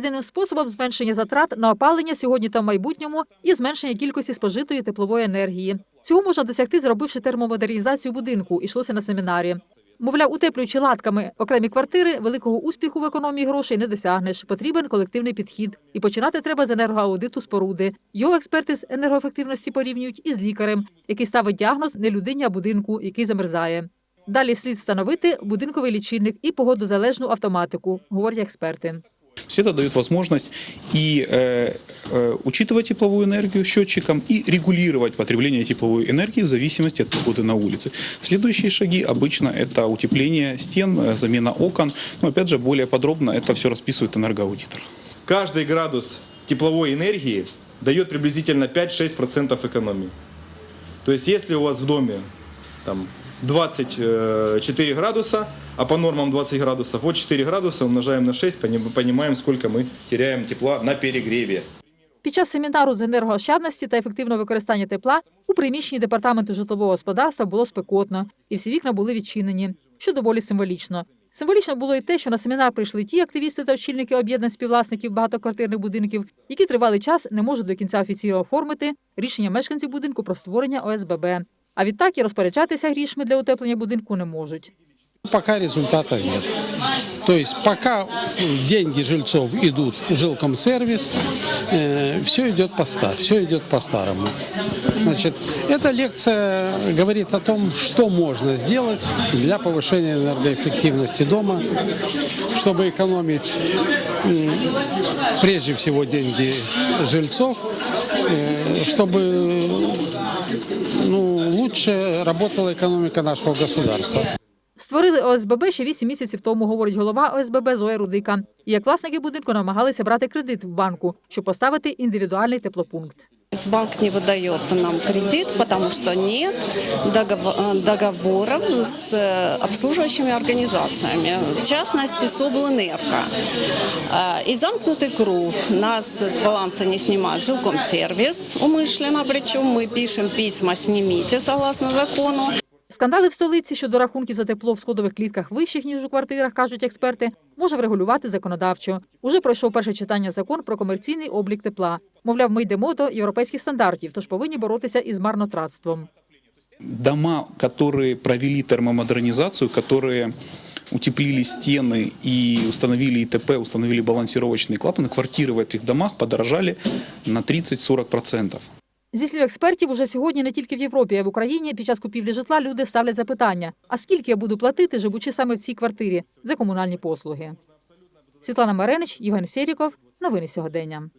Єдиним способом зменшення затрат на опалення сьогодні та в майбутньому і зменшення кількості спожитої теплової енергії. Цього можна досягти, зробивши термомодернізацію будинку, йшлося на семінарі. Мовляв, утеплюючи латками окремі квартири, великого успіху в економії грошей не досягнеш. Потрібен колективний підхід. І починати треба з енергоаудиту споруди. Його експерти з енергоефективності порівнюють із лікарем, який ставить діагноз не людині, а будинку, який замерзає. Далі слід встановити будинковий лічильник і погодозалежну автоматику, говорять експерти. Все это дает возможность и э, э, учитывать тепловую энергию счетчиком и регулировать потребление тепловой энергии в зависимости от погоды на улице. Следующие шаги обычно это утепление стен, э, замена окон. Но опять же более подробно это все расписывает энергоаудитор. Каждый градус тепловой энергии дает приблизительно 5-6% экономии. То есть если у вас в доме там, 24 градуса, а по нормам 20 градусов, вот 4 градуса умножаем на 6, поним- понимаем, сколько мы теряем тепла на перегреве. Під час семінару з енергоощадності та ефективного використання тепла у приміщенні департаменту житлового господарства було спекотно, і всі вікна були відчинені, що доволі символічно. Символічно було і те, що на семінар прийшли ті активісти та очільники об'єднань співвласників багатоквартирних будинків, які тривалий час не можуть до кінця офіційно оформити рішення мешканців будинку про створення ОСББ. А відтак і розпоряджатися грішми для утеплення будинку не можуть. Пока результата нет. То есть пока деньги жильцов идут в жилкомсервис, все идет по ста, все идет по-старому. Значит, эта лекция говорит о том, что можно сделать для повышения энергоэффективности дома, чтобы экономить м, прежде всего деньги жильцов, э, чтобы ну, лучше работала экономика нашего государства. Створили ОСББ ще 8 місяців тому, говорить голова ОСББ Зоя Рудика. І як власники будинку намагалися брати кредит в банку, щоб поставити індивідуальний теплопункт. То есть Банк не выдает нам кредит, потому что нет договор- договоров с э, обслуживающими организациями, в частности с облэнерго. Э, И замкнутый круг. Нас с баланса не снимает жилкомсервис умышленно, причем мы пишем письма «снимите» согласно закону. Скандали в столиці щодо рахунків за тепло в сходових клітках вищих, ніж у квартирах, кажуть експерти, може врегулювати законодавчо. Уже пройшов перше читання закон про комерційний облік тепла. Мовляв, ми йдемо до європейських стандартів, тож повинні боротися із марнотратством. Дома, которые провели термомодернизацию, которые утеплили стены и установили ИТП, установили балансировочные клапаны, квартиры в этих домах подорожали на 30-40%. Зі слів експертів, уже сьогодні не тільки в Європі, а й в Україні під час купівлі житла люди ставлять запитання: а скільки я буду платити, живучи саме в цій квартирі за комунальні послуги? Світлана Маренич, Євген Сєріков. Новини сьогодення.